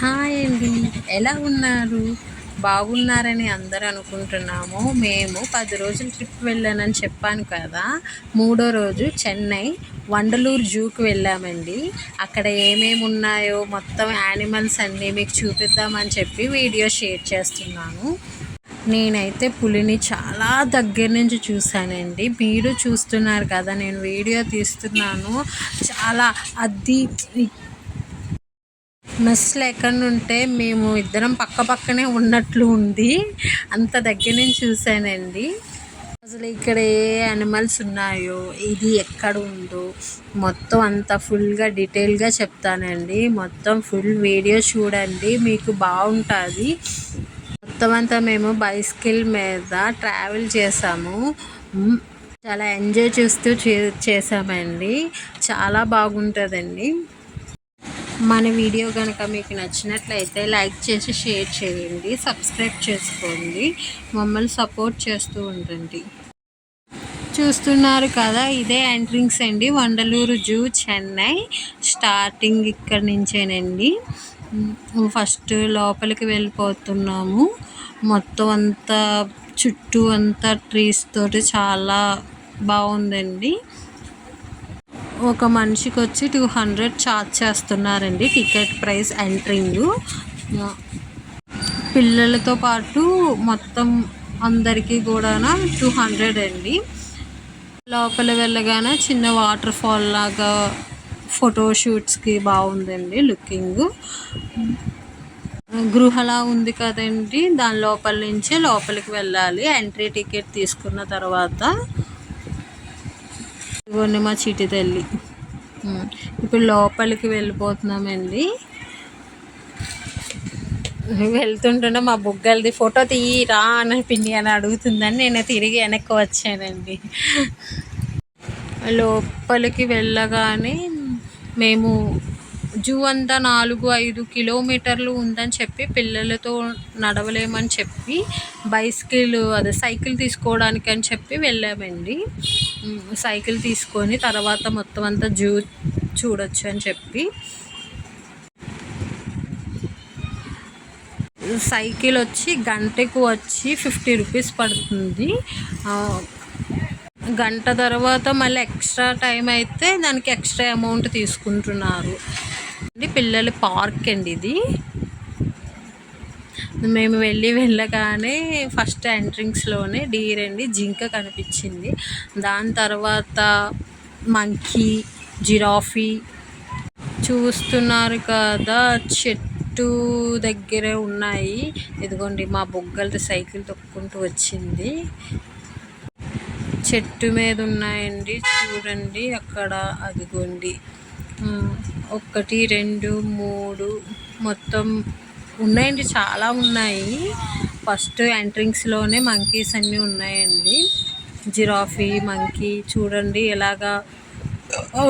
Hi అండి. ఎలా ఉన్నారు? బాగున్నారని అందరూ అనుకుంటున్నాము. మేము పది రోజులు ట్రిప్ వెళ్ళానని చెప్పాను కదా. మూడో రోజు చెన్నై వండలూరు జూకి వెళ్ళామండి. అక్కడ ఏమేమి ఉన్నాయో మొత్తం యానిమల్స్ అన్నీ మీకు చూపిద్దామని చెప్పి వీడియో షేర్ చేస్తున్నాను. నేనైతే పులిని చాలా దగ్గర నుంచి చూశానండి. మీరు చూస్తున్నారు కదా నేను వీడియో తీస్తున్నాను. చాలా అది మెస్ లేకుండా ఉంటే మేము ఇద్దరం పక్క పక్కనే ఉన్నట్లు ఉంది. అంత దగ్గర నుంచి చూశానండి. అసలు ఇక్కడ ఏ యానిమల్స్ ఉన్నాయో ఇది ఎక్కడ ఉందో మొత్తం అంత ఫుల్గా డీటెయిల్గా చెప్తానండి. మొత్తం ఫుల్ వీడియో చూడండి మీకు బాగుంటుంది. మొత్తం అంతా మేము బైస్కిల్ మీద ట్రావెల్ చేసాము చాలా ఎంజాయ్ చేస్తూ చే చేసామండి చాలా బాగుంటుందండి. మన వీడియో కనుక మీకు నచ్చినట్లయితే లైక్ చేసి షేర్ చేయండి సబ్స్క్రైబ్ చేసుకోండి. మమ్మల్ని సపోర్ట్ చేస్తూ ఉండండి. చూస్తున్నారు కదా ఇదే ఎంట్రింగ్స్ అండి. వండలూరు జూ చెన్నై. స్టార్టింగ్ ఇక్కడ నుంచేనండి. ఫస్ట్ లోపలికి వెళ్ళిపోతున్నాము. మొత్తం అంతా చుట్టూ అంతా ట్రీస్ తోటి చాలా బాగుందండి. ఒక మనిషికి వచ్చి టూ హండ్రెడ్ ఛార్జ్ చేస్తున్నారండి టికెట్ ప్రైస్ ఎంట్రింగ్. పిల్లలతో పాటు మొత్తం అందరికీ కూడా టూ హండ్రెడ్ అండి. లోపల వెళ్ళగానే చిన్న వాటర్ ఫాల్ లాగా ఫోటోషూట్స్కి బాగుందండి లుకింగ్ గృహలా ఉంది కదండి దాని లోపల నుంచే లోపలికి వెళ్ళాలి. ఎంట్రీ టికెట్ తీసుకున్న తర్వాత ఇవ్వండి మా చిటి తల్లి. ఇప్పుడు లోపలికి వెళ్ళిపోతున్నామండి. వెళ్తుంటుంటే మా బుగ్గలది ఫోటో తీయరా అని పిండి అని అడుగుతుందని నేను తిరిగి వెనక్కి వచ్చానండి. లోపలికి వెళ్ళగానే మేము జూ అంతా నాలుగు ఐదు కిలోమీటర్లు ఉందని చెప్పి పిల్లలతో నడవలేమని చెప్పి బైసికిల్ అదే సైకిల్ తీసుకోవడానికి అని చెప్పి వెళ్ళామండి. సైకిల్ తీసుకొని తర్వాత మొత్తం అంతా జూ చూడొచ్చు అని చెప్పి. సైకిల్ వచ్చి గంటకు వచ్చి ఫిఫ్టీ రూపీస్ పడుతుంది. గంట తర్వాత మళ్ళీ ఎక్స్ట్రా టైం అయితే దానికి ఎక్స్ట్రా అమౌంట్ తీసుకుంటున్నారు. పిల్లల పార్క్ అండి ఇది. మేము వెళ్ళి వెళ్ళగానే ఫస్ట్ ఎంట్రింగ్స్లోనే డీర్ అండి జింక కనిపించింది. దాని తర్వాత మంకీ జిరాఫీ చూస్తున్నారు కదా చెట్టు దగ్గరే ఉన్నాయి. ఇదిగోండి మా బొగ్గలతో సైకిల్ తొక్కుంటూ వచ్చింది. చెట్టు మీద ఉన్నాయండి చూడండి అక్కడ అదిగోండి. ఒకటి రెండు మూడు. మొత్తం ఉన్నాయండి చాలా ఉన్నాయి. ఫస్ట్ ఎంట్రింగ్స్లోనే మంకీస్ అన్నీ ఉన్నాయండి. జిరాఫీ మంకీ చూడండి ఎలాగా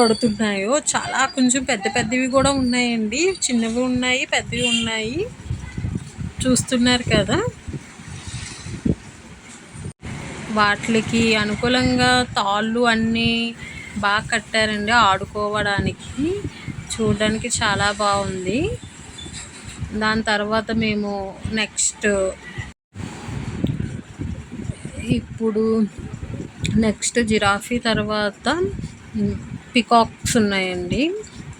పడుతున్నాయో చాలా కొంచెం పెద్ద పెద్దవి కూడా ఉన్నాయండి. చిన్నవి ఉన్నాయి పెద్దవి ఉన్నాయి. చూస్తున్నారు కదా. వాటికి అనుకూలంగా తాళ్ళు అన్నీ బాగా కట్టారండి ఆడుకోవడానికి. చూడడానికి చాలా బాగుంది. దాని తర్వాత మేము నెక్స్ట్ ఇప్పుడు నెక్స్ట్ జిరాఫీ తర్వాత పికాక్స్ ఉన్నాయండి.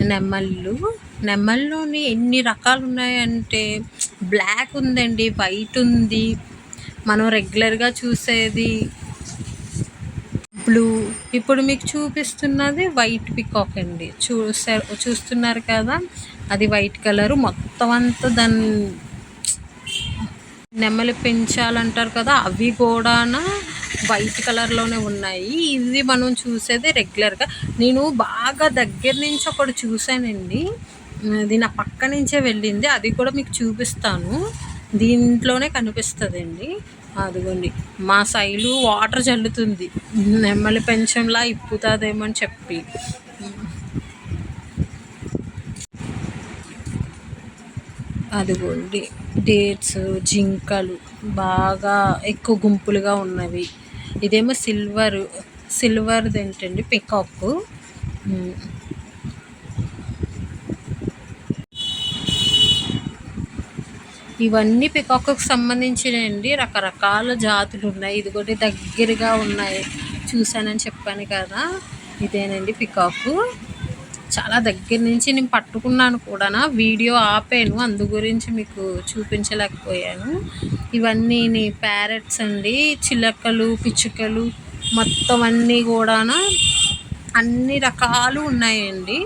నెమ్మళ్ళు నెమ్మల్లోని ఎన్ని రకాలు ఉన్నాయంటే బ్లాక్ ఉందండి వైట్ ఉంది. మనం రెగ్యులర్గా చూసేది బ్లూ. ఇప్పుడు మీకు చూపిస్తున్నది వైట్ పికాక్ అండి. చూసా చూస్తున్నారు కదా? అది వైట్ కలరు. మొత్తం అంతా దాన్ని నెమ్మలు పెంచాలంటారు కదా? అవి కూడా వైట్ కలర్లోనే ఉన్నాయి. ఇది మనం చూసేది రెగ్యులర్గా. నేను బాగా దగ్గర నుంచి ఒకటి చూశానండి అది నా పక్క నుంచే వెళ్ళింది. అది కూడా మీకు చూపిస్తాను. దీంట్లోనే కనిపిస్తుందండి. అదిగోండి. మా సైలు వాటర్ చల్లుతుంది. నెమ్మలి పెంచంలా ఇప్పుతుందేమో అని చెప్పి. అదిగోండి. డేట్స్ జింకలు బాగా ఎక్కువ గుంపులుగా ఉన్నవి. ఇదేమో సిల్వర్ సిల్వర్ది ఏంటండి పికాక్. ఇవన్నీ పికాక్కి సంబంధించినవి రకరకాల జాతులు ఉన్నాయి. ఇదిగోటి దగ్గరగా ఉన్నాయి. చూశానని చెప్పాను కదా. ఇదేనండి పికాకు. చాలా దగ్గర నుంచి నేను పట్టుకున్నాను కూడా వీడియో ఆపాను. అందు గురించి మీకు చూపించలేకపోయాను. ఇవన్నీ ప్యారెట్స్ అండి. చిలకలు పిచ్చుకలు మొత్తం అన్నీ కూడా అన్ని రకాలు ఉన్నాయండి.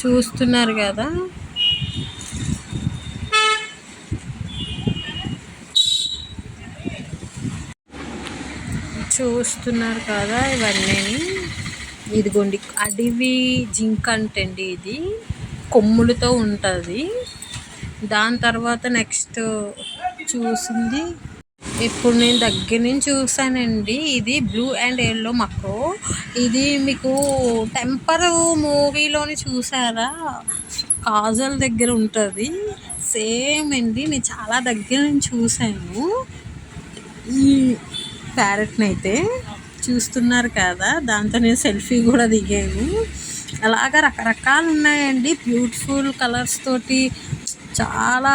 చూస్తున్నారు కదా. చూస్తున్నారు కదా ఇవన్నీ. ఇదిగోండి అడవి జింక అంటండి ఇది. కొమ్ములతో ఉంటుంది. దాని తర్వాత నెక్స్ట్ చూసింది. ఇప్పుడు నేను దగ్గర నుంచి చూసానండి ఇది బ్లూ అండ్ ఎల్లో మక్కో. ఇది మీకు టెంపర్ మూవీలోని చూసారా? కాజల్ దగ్గర ఉంటుంది. సేమ్ అండి నేను చాలా దగ్గర నుంచి చూశాను. ఈ ప్యారెట్ని అయితే చూస్తున్నారు కదా దాంతో నేను సెల్ఫీ కూడా దిగాను. అలాగా రకరకాలు ఉన్నాయండి బ్యూటిఫుల్ కలర్స్ తోటి చాలా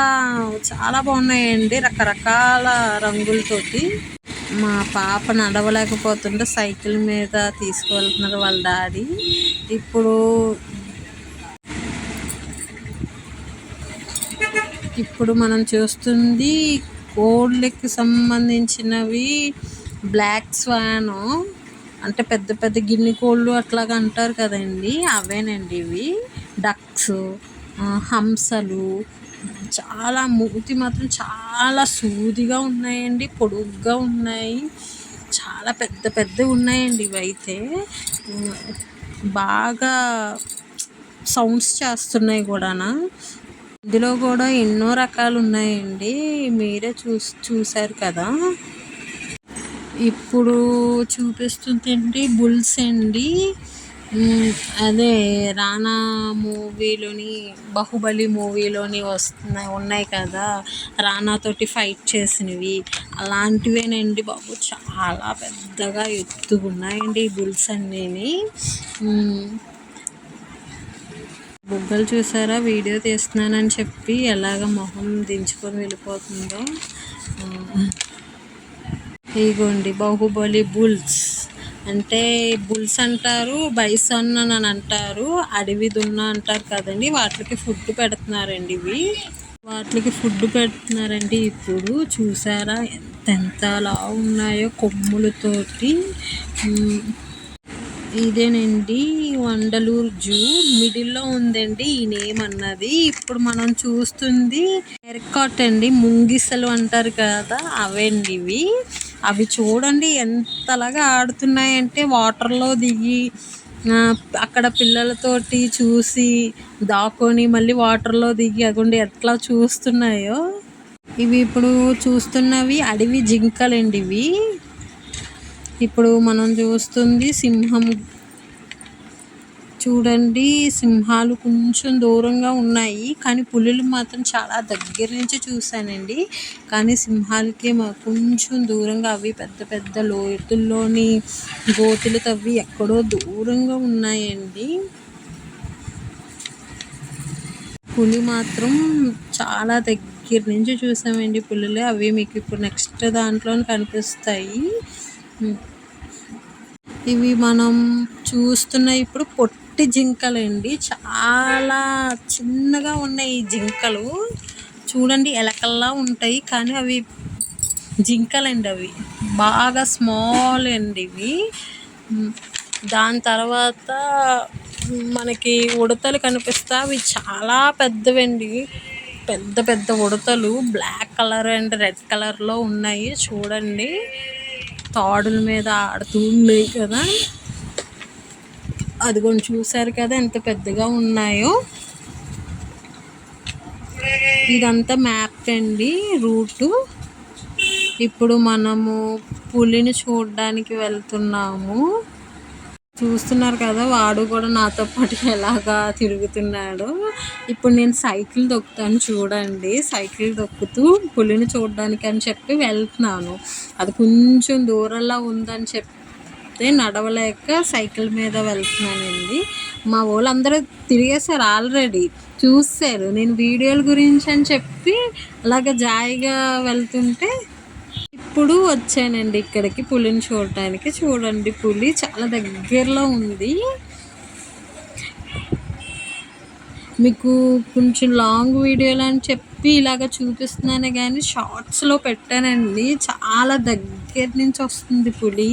చాలా బాగున్నాయండి రకరకాల రంగులతోటి. మా పాప నడవలేకపోతుంటే సైకిల్ మీద తీసుకువెళ్తున్నారు వాళ్ళ డాడీ. ఇప్పుడు ఇప్పుడు మనం చూస్తుంది కోళ్ళకి సంబంధించినవి బ్లాక్ స్వాన్ అంటే పెద్ద పెద్ద గిన్నె కోళ్ళు అట్లాగా అంటారు కదండి అవేనండి ఇవి. డక్స్ హంసలు చాలా మూతి మాత్రం చాలా సూదిగా ఉన్నాయండి పొడుగ్గా ఉన్నాయి. చాలా పెద్ద పెద్దవి ఉన్నాయండి ఇవైతే బాగా సౌండ్స్ చేస్తున్నాయి కూడా ఇందులో కూడా ఎన్నో రకాలు ఉన్నాయండి మీరే చూ చూసారు కదా. ఇప్పుడు చూపిస్తుంది బుల్స్ అండి. అదే రానా మూవీలోని బాహుబలి మూవీలోని వస్తున్నాయి ఉన్నాయి కదా. రానాతోటి ఫైట్ చేసినవి. అలాంటివేనండి బాబు. చాలా పెద్దగా ఎత్తుగా ఉన్నాయండి ఈ బుల్స్ అన్నీ బుగ్గలు చూసారా? వీడియో తీస్తున్నానని చెప్పి ఎలాగ మొహం దించుకొని వెళ్ళిపోతుందో. ఇగోండి బాహుబలి బుల్స్. అంటే బుల్స్ అంటారు బైసన్ అని అంటారు అడవి దున్న అంటారు కదండి. వాటికి ఫుడ్ పెడుతున్నారండి ఇవి. వాటికి ఫుడ్ పెడుతున్నారండి ఇప్పుడు. చూసారా ఎంత ఎంతలా ఉన్నాయో కొమ్ములతోటి. ఇదేనండి వండలూరు జూ. మిడిల్లో ఉందండి ఈ నేమ్ అన్నది. ఇప్పుడు మనం చూస్తుంది ఎర్కాట్ అండి. ముంగిసలు అంటారు కదా అవండి ఇవి. అవి చూడండి ఎంతలాగా ఆడుతున్నాయంటే వాటర్లో దిగి అక్కడ పిల్లలతోటి చూసి దాక్కొని మళ్ళీ వాటర్లో దిగి అగుండి ఎట్లా చూస్తున్నాయో. ఇవి ఇప్పుడు చూస్తున్నవి అడవి జింకలండి ఇవి. ఇప్పుడు మనం చూస్తుంది సింహం చూడండి సింహాలు కొంచెం దూరంగా ఉన్నాయి కానీ పులులు మాత్రం చాలా దగ్గర నుంచి చూశానండి. కానీ సింహాలకి కొంచెం దూరంగా అవి పెద్ద పెద్ద లోతుల్లోని గోతులు తవ్వి ఎక్కడో దూరంగా ఉన్నాయండి. పులి మాత్రం చాలా దగ్గర నుంచి చూసామండి పులులు. అవి మీకు ఇప్పుడు నెక్స్ట్ దాంట్లో కనిపిస్తాయి. ఇవి మనం చూస్తున్న ఇప్పుడు పొట్టి జింకలండి. చాలా చిన్నగా ఉన్నాయి ఈ జింకలు. చూడండి ఎలకల్లా ఉంటాయి. కానీ అవి జింకలండి అవి. బాగా స్మాల్ అండి ఇవి. దాని తర్వాత మనకి ఉడతలు కనిపిస్తా. అవి చాలా పెద్దవండి. పెద్ద పెద్ద ఉడతలు. బ్లాక్ కలర్ అండ్ రెడ్ కలర్లో ఉన్నాయి. చూడండి. తాడుల మీద ఆడుతూ ఉన్నాయి కదా. అదిగోండి చూసారు కదా ఎంత పెద్దగా ఉన్నాయో. ఇదంతా మ్యాప్ అండి రూటు. ఇప్పుడు మనము పులిని చూడడానికి వెళ్తున్నాము. చూస్తున్నారు కదా వాడు కూడా నాతో పాటు ఎలాగా తిరుగుతున్నాడు. ఇప్పుడు నేను సైకిల్ దొక్కుతాను చూడండి. సైకిల్ దొక్కుతూ పులిని చూడడానికి అని చెప్పి వెళ్తున్నాను. అది కొంచెం దూరంలో ఉందని చెప్తే నడవలేక సైకిల్ మీద వెళ్తున్నానండి. మా వాళ్ళందరూ తిరిగేశారు ఆల్రెడీ. చూశారు. నేను వీడియోల గురించి అని చెప్పి అలాగ జాయిగా వెళ్తుంటే ఇప్పుడు వచ్చానండి ఇక్కడికి పులిని చూడటానికి. చూడండి పులి చాలా దగ్గరలో ఉంది. మీకు కొంచెం లాంగ్ వీడియోలు అని చెప్పి ఇలాగ చూపిస్తున్నాను కానీ షార్ట్స్లో పెట్టానండి. చాలా దగ్గర నుంచి వస్తుంది పులి.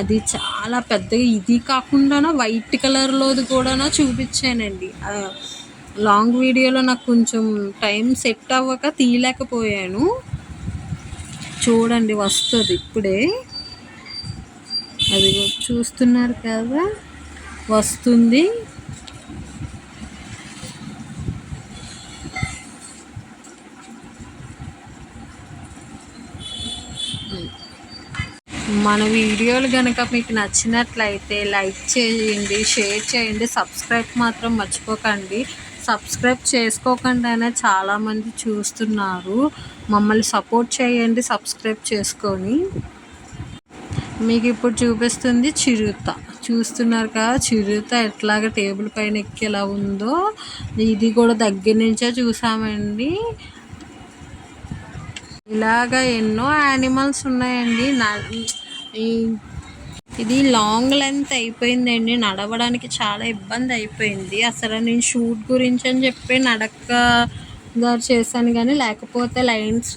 అది చాలా పెద్దగా ఇది కాకుండా వైట్ కలర్లోది కూడా చూపించానండి. లాంగ్ వీడియోలో నాకు కొంచెం టైం సెట్ అవ్వక తీయలేకపోయాను. చూడండి వస్తుంది ఇప్పుడే. అది చూస్తున్నారు కదా వస్తుంది. మన వీడియోలు కనుక మీకు నచ్చినట్లయితే లైక్ చేయండి షేర్ చేయండి సబ్స్క్రైబ్ మాత్రం మర్చిపోకండి. సబ్స్క్రైబ్ చేసుకోకుండానే చాలామంది చూస్తున్నారు. మమ్మల్ని సపోర్ట్ చేయండి సబ్స్క్రైబ్ చేసుకొని. మీకు ఇప్పుడు చూపిస్తుంది చిరుత. చూస్తున్నారు కదా చిరుత ఎట్లాగ టేబుల్ పైన ఎక్కేలా ఉందో. ఇది కూడా దగ్గర నుంచే చూసామండి. ఇలాగ ఎన్నో యానిమల్స్ ఉన్నాయండి. ఇది లాంగ్ లెంత్ అయిపోయిందండి. నడవడానికి చాలా ఇబ్బంది అయిపోయింది. అసలు నేను షూట్ గురించి అని చెప్పి గారు చేశాను కానీ లేకపోతే లైన్స్.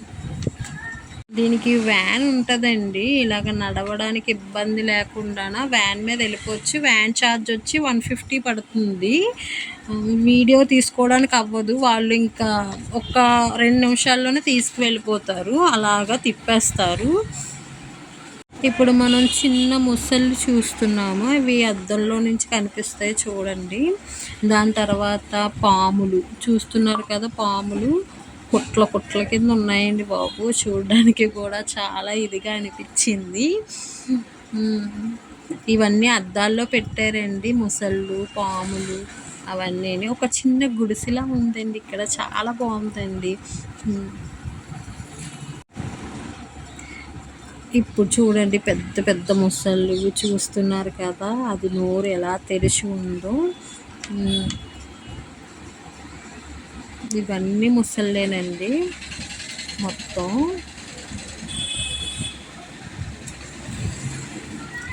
దీనికి వ్యాన్ ఉంటుందండి. ఇలాగ నడవడానికి ఇబ్బంది లేకుండా వ్యాన్ మీద వెళ్ళిపోవచ్చు. వ్యాన్ ఛార్జ్ వచ్చి వన్ ఫిఫ్టీ పడుతుంది. వీడియో తీసుకోవడానికి అవ్వదు. వాళ్ళు ఇంకా ఒక రెండు నిమిషాల్లోనే తీసుకువెళ్ళిపోతారు. అలాగా తిప్పేస్తారు. ఇప్పుడు మనం చిన్న ముసళ్ళు చూస్తున్నాము. అవి అద్దంలో నుంచి కనిపిస్తాయి చూడండి. దాని తర్వాత పాములు. చూస్తున్నారు కదా పాములు? కుట్ల కుట్ల కింద ఉన్నాయండి బాబు. చూడడానికి కూడా చాలా ఇదిగా అనిపించింది. ఇవన్నీ అద్దాల్లో పెట్టారండి ముసళ్ళు పాములు. అవన్నీ ఒక చిన్న గుడిసెలా ఉందండి. ఇక్కడ చాలా బాగుందండి. ఇప్పుడు చూడండి పెద్ద పెద్ద ముసళ్ళు చూస్తున్నారు కదా అది నోరు ఎలా తెరిచి ఉందో. ఇవన్నీ ముసళ్ళేనండి మొత్తం.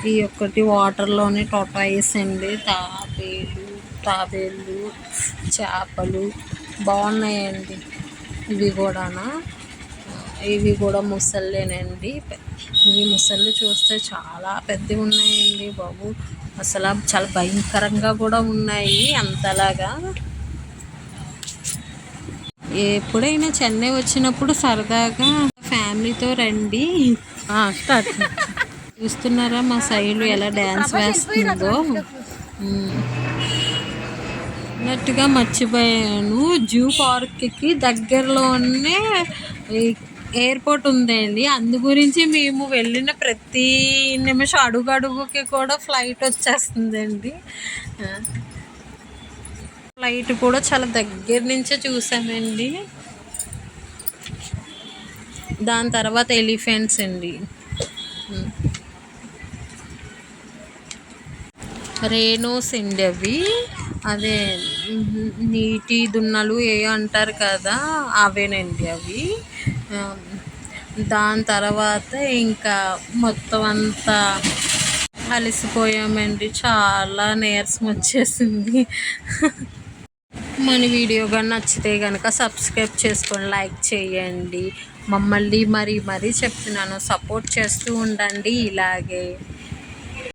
ఈ ఒక్కటి వాటర్లోనే టొటాయిస్ అండి తాబేలు తాబేళ్ళు చేపలు. బాగున్నాయండి ఇవి కూడానా. ఇవి కూడా ముసళ్ళేనండి ఈ ముసళ్ళు చూస్తే చాలా పెద్దవి ఉన్నాయండి బాబు. అసలు చాలా భయంకరంగా కూడా ఉన్నాయి అంతలాగా. ఎప్పుడైనా చెన్నై వచ్చినప్పుడు సరదాగా ఫ్యామిలీతో రండి. స్టార్ట్ చూస్తున్నారా మా శైలు ఎలా డ్యాన్స్ వేస్తుందో? అన్నట్టుగా మర్చిపోయాను. జూ పార్క్కి దగ్గరలోనే ఎయిర్పోర్ట్ ఉందండి. అందు గురించి మేము వెళ్ళిన ప్రతి నిమిషం అడుగు అడుగుకి కూడా ఫ్లైట్ వచ్చేస్తుందండి. ఫ్లైట్ కూడా చాలా దగ్గర నుంచే చూసామండి. దాని తర్వాత ఎలిఫెంట్స్ అండి. రేనోస్ అండి అవి. అదే నీటి దున్నలు ఏ అంటారు కదా అవేనండి అవి. దాని తర్వాత ఇంకా మొత్తం అంతా అలసిపోయామండి. చాలా నీరసం వచ్చేసింది. మన వీడియో కానీ నచ్చితే కనుక సబ్స్క్రైబ్ చేసుకొని లైక్ చేయండి. మమ్మల్ని మరీ మరీ చెప్తున్నాను సపోర్ట్ చేస్తూ ఉండండి ఇలాగే.